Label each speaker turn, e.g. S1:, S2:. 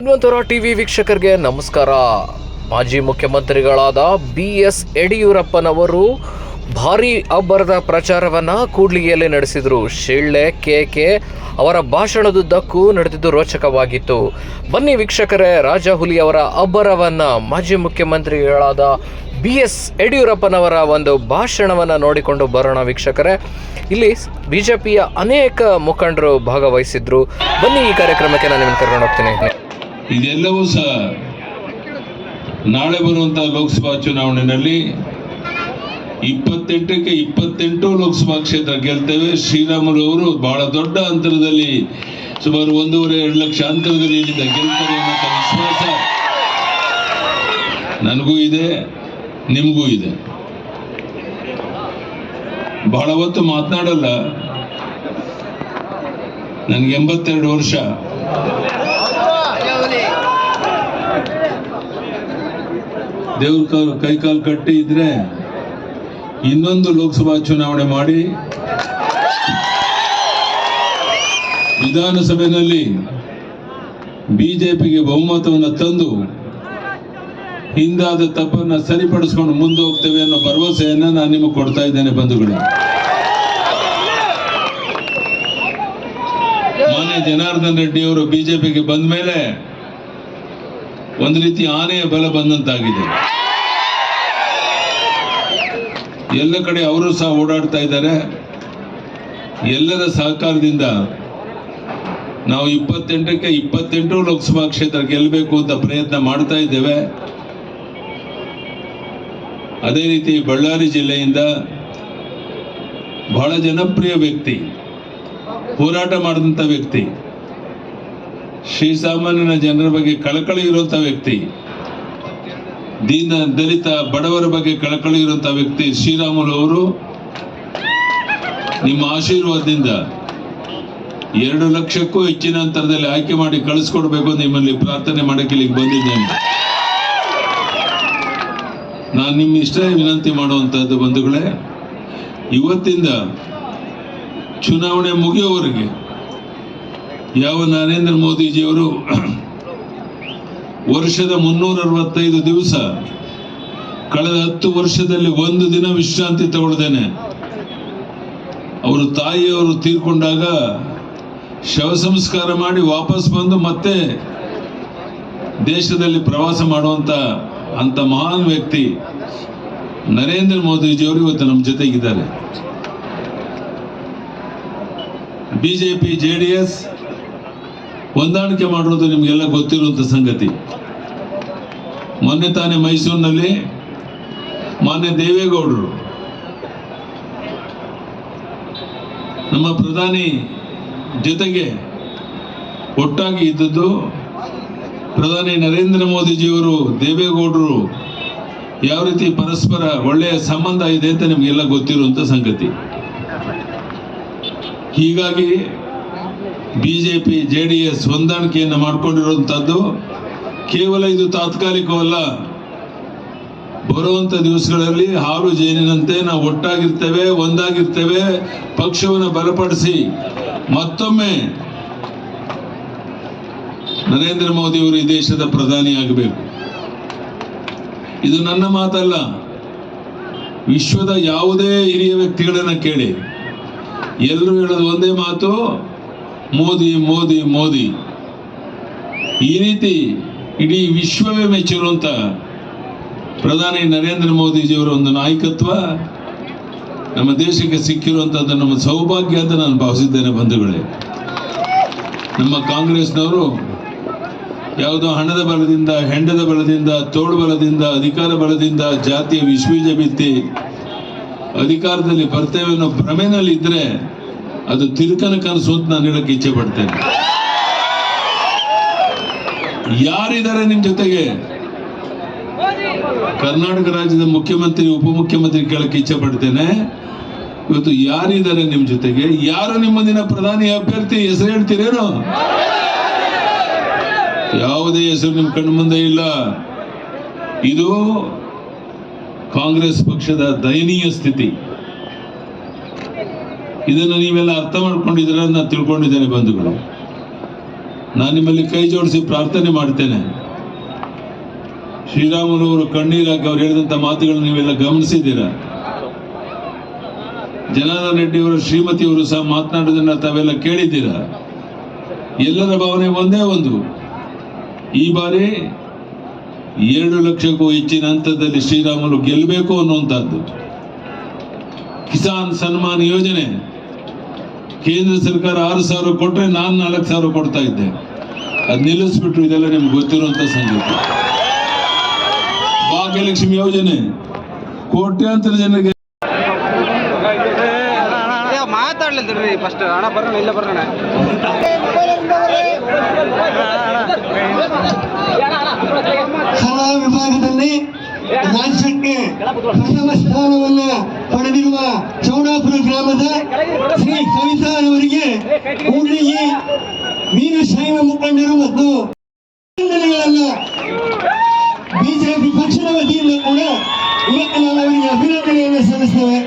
S1: ಹನುಮಂತರ TV ವೀಕ್ಷಕರಿಗೆ ನಮಸ್ಕಾರ. ಮಾಜಿ ಮುಖ್ಯಮಂತ್ರಿಗಳಾದ ಬಿ ಎಸ್ ಯಡಿಯೂರಪ್ಪನವರು ಭಾರೀ ಅಬ್ಬರದ ಪ್ರಚಾರವನ್ನ ಕೂಡ್ಲಿಗೆಯಲ್ಲಿ ನಡೆಸಿದರು. ಶಿಳ್ಳೆ ಕೇಕೆ ಅವರ ಭಾಷಣದುದ್ದಕ್ಕೂ ನಡೆದಿದ್ದು ರೋಚಕವಾಗಿತ್ತು. ಬನ್ನಿ ವೀಕ್ಷಕರೇ ರಾಜ ಹುಲಿ ಅವರ ಅಬ್ಬರವನ್ನ ಮಾಜಿ ಮುಖ್ಯಮಂತ್ರಿಗಳಾದ ಬಿ ಎಸ್ ಯಡಿಯೂರಪ್ಪನವರ ಒಂದು ಭಾಷಣವನ್ನು ನೋಡಿಕೊಂಡು ಬರೋಣ ವೀಕ್ಷಕರೇ. ಇಲ್ಲಿ ಬಿಜೆಪಿಯ ಅನೇಕ ಮುಖಂಡರು ಭಾಗವಹಿಸಿದ್ರು. ಬನ್ನಿ ಈ ಕಾರ್ಯಕ್ರಮಕ್ಕೆ ನಾನು ನಿಮ್ಮನ್ನು ಕರ್ಕೊಂಡು ಹೋಗ್ತೀನಿ.
S2: ಇದೆಲ್ಲವೂ ಸಹ ನಾಳೆ ಬರುವಂತಹ ಲೋಕಸಭಾ ಚುನಾವಣೆಯಲ್ಲಿ ಇಪ್ಪತ್ತೆಂಟಕ್ಕೆ ಇಪ್ಪತ್ತೆಂಟು ಲೋಕಸಭಾ ಕ್ಷೇತ್ರ ಗೆಲ್ತೇವೆ. ಶ್ರೀರಾಮುಲು ಅವರು ಬಹಳ ದೊಡ್ಡ ಅಂತರದಲ್ಲಿ ಸುಮಾರು ಒಂದೂವರೆ, ಎರಡು ಲಕ್ಷ ಅಂತರದಲ್ಲಿ ಗೆಲ್ತಾರೆ ಅನ್ನೋ ವಿಶ್ವಾಸ ನನಗೂ ಇದೆ, ನಿಮಗೂ ಇದೆ. ಬಹಳ ಹೊತ್ತು ಮಾತನಾಡಲ್ಲ. ನನಗೆ ಎಂಬತ್ತೆರಡು ವರ್ಷ. ದೇವ್ರ ಕಾಲು ಕೈ ಕಾಲು ಕಟ್ಟಿ ಇದ್ರೆ ಇನ್ನೊಂದು ಲೋಕಸಭಾ ಚುನಾವಣೆ ಮಾಡಿ. ವಿಧಾನಸಭೆಯಲ್ಲಿ ಬಿಜೆಪಿಗೆ ಬಹುಮತವನ್ನು ತಂದು ಹಿಂದಾದ ತಪ್ಪನ್ನು ಸರಿಪಡಿಸ್ಕೊಂಡು ಮುಂದೆ ಹೋಗ್ತೇವೆ ಅನ್ನೋ ಭರವಸೆಯನ್ನು ನಾನು ನಿಮಗೆ ಕೊಡ್ತಾ ಇದ್ದೇನೆ ಬಂಧುಗಳೇ. ಮಾನ್ಯ ಜನಾರ್ದನ್ ರೆಡ್ಡಿ ಅವರು ಬಿಜೆಪಿಗೆ ಬಂದ ಮೇಲೆ ಒಂದು ರೀತಿ ಆನೆಯ ಬಲ ಬಂದಂತಾಗಿದೆ. ಎಲ್ಲ ಕಡೆ ಅವರು ಸಹ ಓಡಾಡ್ತಾ ಇದ್ದಾರೆ. ಎಲ್ಲರ ಸಹಕಾರದಿಂದ ನಾವು ಇಪ್ಪತ್ತೆಂಟಕ್ಕೆ ಇಪ್ಪತ್ತೆಂಟು ಲೋಕಸಭಾ ಕ್ಷೇತ್ರ ಗೆಲ್ಲಬೇಕು ಅಂತ ಪ್ರಯತ್ನ ಮಾಡ್ತಾ ಇದ್ದೇವೆ. ಅದೇ ರೀತಿ ಬಳ್ಳಾರಿ ಜಿಲ್ಲೆಯಿಂದ ಬಹಳ ಜನಪ್ರಿಯ ವ್ಯಕ್ತಿ, ಹೋರಾಟ ಮಾಡಿದಂಥ ವ್ಯಕ್ತಿ. ಶ್ರೀಸಾಮಾನ್ಯನ ಜನರ ಬಗ್ಗೆ ಕಳಕಳಿ ಇರುವಂತ ವ್ಯಕ್ತಿ, ದೀನ ದಲಿತ ಬಡವರ ಬಗ್ಗೆ ಕಳಕಳಿ ಇರುವಂತ ವ್ಯಕ್ತಿ ಶ್ರೀರಾಮುಲು ಅವರು, ನಿಮ್ಮ ಆಶೀರ್ವಾದದಿಂದ ಎರಡು ಲಕ್ಷಕ್ಕೂ ಹೆಚ್ಚಿನ ಅಂತರದಲ್ಲಿ ಆಯ್ಕೆ ಮಾಡಿ ಕಳಿಸ್ಕೊಡ್ಬೇಕು ನಿಮ್ಮಲ್ಲಿ ಪ್ರಾರ್ಥನೆ ಮಾಡಕ್ಕೆ ಇಲ್ಲಿಗೆ ಬಂದಿದ್ದೇನೆ. ನಾನು ನಿಮ್ಮ ಇಷ್ಟ ವಿನಂತಿ ಮಾಡುವಂತಹದ್ದು ಬಂಧುಗಳೇ, ಇವತ್ತಿಂದ ಚುನಾವಣೆ ಮುಗಿಯೋವರೆಗೆ ಯಾವ ನರೇಂದ್ರ ಮೋದಿಜಿಯವರು ವರ್ಷದ ಮುನ್ನೂರ ಅರವತ್ತೈದು ದಿವಸ ಕಳೆದ ಹತ್ತು ವರ್ಷದಲ್ಲಿ ಒಂದು ದಿನ ವಿಶ್ರಾಂತಿ ತಗೊಳ್ದೇನೆ. ಅವರು ತಾಯಿಯವರು ತೀರ್ಕೊಂಡಾಗ ಶವ ಸಂಸ್ಕಾರ ಮಾಡಿ ವಾಪಸ್ ಬಂದು ಮತ್ತೆ ದೇಶದಲ್ಲಿ ಪ್ರವಾಸ ಮಾಡುವಂತ ಅಂತ ಮಹಾನ್ ವ್ಯಕ್ತಿ ನರೇಂದ್ರ ಮೋದಿಜಿಯವರು ಇವತ್ತು ನಮ್ಮ ಜೊತೆಗಿದ್ದಾರೆ. ಬಿಜೆಪಿ ಜೆ ಡಿ ಎಸ್ ಹೊಂದಾಣಿಕೆ ಮಾಡಿರೋದು ನಿಮಗೆಲ್ಲ ಗೊತ್ತಿರುವಂಥ ಸಂಗತಿ. ಮೊನ್ನೆ ತಾನೇ ಮೈಸೂರಿನಲ್ಲಿ ಮಾನ್ಯ ದೇವೇಗೌಡರು, ನಮ್ಮ ಪ್ರಧಾನಿ ಜೊತೆಗೆ ಒಟ್ಟಾಗಿ ಇದ್ದದ್ದು ಪ್ರಧಾನಿ ನರೇಂದ್ರ ಮೋದಿಜಿಯವರು, ದೇವೇಗೌಡರು ಯಾವ ರೀತಿ ಪರಸ್ಪರ ಒಳ್ಳೆಯ ಸಂಬಂಧ ಇದೆ ಅಂತ ನಿಮಗೆಲ್ಲ ಗೊತ್ತಿರುವಂಥ ಸಂಗತಿ. ಹೀಗಾಗಿ ಬಿಜೆಪಿ ಜೆ ಡಿ ಎಸ್ ಹೊಂದಾಣಿಕೆಯನ್ನು ಮಾಡಿಕೊಂಡಿರುವಂತಹದ್ದು ಕೇವಲ ಇದು ತಾತ್ಕಾಲಿಕವಲ್ಲ. ಬರುವಂತ ದಿವಸಗಳಲ್ಲಿ ಹಾಲು ಜೇನಿನಂತೆ ನಾವು ಒಟ್ಟಾಗಿರ್ತೇವೆ, ಒಂದಾಗಿರ್ತೇವೆ. ಪಕ್ಷವನ್ನು ಬಲಪಡಿಸಿ ಮತ್ತೊಮ್ಮೆ ನರೇಂದ್ರ ಮೋದಿ ಅವರು ಈ ದೇಶದ ಪ್ರಧಾನಿ ಆಗಬೇಕು. ಇದು ನನ್ನ ಮಾತಲ್ಲ. ವಿಶ್ವದ ಯಾವುದೇ ಹಿರಿಯ ವ್ಯಕ್ತಿಗಳನ್ನ ಕೇಳಿ. ಎಲ್ಲರೂ ಹೇಳೋದು ಒಂದೇ ಮಾತು ಮೋದಿ ಮೋದಿ ಮೋದಿ. ಈ ರೀತಿ ಇಡೀ ವಿಶ್ವವೇ ಮೆಚ್ಚಿರುವಂತ ಪ್ರಧಾನಿ ನರೇಂದ್ರ ಮೋದಿಜಿಯವರ ಒಂದು ನಾಯಕತ್ವ ನಮ್ಮ ದೇಶಕ್ಕೆ ಸಿಕ್ಕಿರುವಂತದ್ದು ನಮ್ಮ ಸೌಭಾಗ್ಯ ಅಂತ ನಾನು ಭಾವಿಸಿದ್ದೇನೆ ಬಂಧುಗಳೇ. ನಮ್ಮ ಕಾಂಗ್ರೆಸ್ನವರು ಯಾವುದೋ ಹಣದ ಬಲದಿಂದ, ಹೆಂಡದ ಬಲದಿಂದ, ತೋಳು ಬಲದಿಂದ, ಅಧಿಕಾರ ಬಲದಿಂದ ಜಾತಿಯ ವಿಶ್ವೀಜ ಬಿತ್ತಿ ಅಧಿಕಾರದಲ್ಲಿ ಬರ್ತೇವೆ ಅನ್ನೋ ಭ್ರಮೆನಲ್ಲಿ ಇದ್ರೆ ಅದು ತಿರುಕನ ಕನಸು ಅಂತ ನಾನು ಹೇಳಕ್ಕೆ ಇಚ್ಛೆ ಪಡ್ತೇನೆ ಯಾರಿದ್ದಾರೆ ನಿಮ್ ಜೊತೆಗೆ? ಕರ್ನಾಟಕ ರಾಜ್ಯದ ಮುಖ್ಯಮಂತ್ರಿ, ಉಪಮುಖ್ಯಮಂತ್ರಿ ಕೇಳಕ್ಕೆ ಇಚ್ಛೆ ಪಡ್ತೇನೆ ಇವತ್ತು ಯಾರಿದ್ದಾರೆ ನಿಮ್ ಜೊತೆಗೆ? ಯಾರು ನಿಮ್ಮ ದಿನ ಪ್ರಧಾನಿ ಅಭ್ಯರ್ಥಿ ಹೆಸರು ಹೇಳ್ತೀರೇನು? ಯಾವುದೇ ಹೆಸರು ನಿಮ್ ಕಣ್ಣು ಮುಂದೆ ಇಲ್ಲ. ಇದು ಕಾಂಗ್ರೆಸ್ ಪಕ್ಷದ ದಯನೀಯ ಸ್ಥಿತಿ. ಇದನ್ನು ನೀವೆಲ್ಲ ಅರ್ಥ ಮಾಡ್ಕೊಂಡಿದ್ದೀರ ನಾನು ತಿಳ್ಕೊಂಡಿದ್ದೇನೆ ಬಂಧುಗಳು. ನಾನು ನಿಮ್ಮಲ್ಲಿ ಕೈ ಜೋಡಿಸಿ ಪ್ರಾರ್ಥನೆ ಮಾಡ್ತೇನೆ. ಶ್ರೀರಾಮುಲವರು ಕಣ್ಣೀರಾಗಿ ಅವ್ರು ಹೇಳಿದಂಥ ಮಾತುಗಳನ್ನು ನೀವೆಲ್ಲ ಗಮನಿಸಿದ್ದೀರಾ? ಜನಾರ್ದನ್ ರೆಡ್ಡಿಯವರು ಶ್ರೀಮತಿಯವರು ಸಹ ಮಾತನಾಡೋದನ್ನ ತಾವೆಲ್ಲ ಕೇಳಿದ್ದೀರಾ? ಎಲ್ಲರ ಭಾವನೆ ಒಂದೇ ಒಂದು. ಈ ಬಾರಿ ಎರಡು ಲಕ್ಷಕ್ಕೂ ಹೆಚ್ಚಿನ ಹಂತದಲ್ಲಿ ಶ್ರೀರಾಮುಲು ಗೆಲ್ಲಬೇಕು ಅನ್ನುವಂಥದ್ದು. ಕಿಸಾನ್ ಸನ್ಮಾನ್ ಯೋಜನೆ. ಕೇಂದ್ರ ಸರ್ಕಾರ ಆರು ಸಾವಿರ ಕೊಟ್ಟರೆ ನಾನು ನಾಲ್ಕು ಸಾವಿರ ಕೊಡ್ತಾ ಇದ್ದೆ. ಅದು ನಿಲ್ಲಿಸ್ಬಿಟ್ರು ಇದೆಲ್ಲ ನಿಮ್ಗೆ ಗೊತ್ತಿರುವಂಥ ಸಂಗತಿ. ಭಾಗ್ಯಲಕ್ಷ್ಮಿ ಯೋಜನೆ. ಕೋಟ್ಯಾಂತರ ಜನರಿಗೆ
S3: ಮಾತಾಡ್ಲಿದ್ರಿ ಫಸ್ಟ್ ಹಣ ಬರೋಣ ಇಲ್ಲ ಬರೋಣ.
S4: ಕಲಾ ವಿಭಾಗದಲ್ಲಿ ರಾಜ್ಯಕ್ಕೆ ಪ್ರಥಮ ಸ್ಥಾನವನ್ನು ಪಡೆದಿರುವ ಚೌಡಾಪುರ ಗ್ರಾಮದ ಶ್ರೀ ಕವಿತಾರವರಿಗೆ ಕೂಡ್ಲಿಗಿ ವೀರಶೈವ ಮುಖಂಡರು ಮತ್ತು ಬಿಜೆಪಿ ಪಕ್ಷದ ವತಿಯಿಂದ ಕೂಡ ಇವತ್ತು ನಾವು ಅವರಿಗೆ ಅಭಿನಂದನೆಯನ್ನು ಸಲ್ಲಿಸ್ತೇವೆ.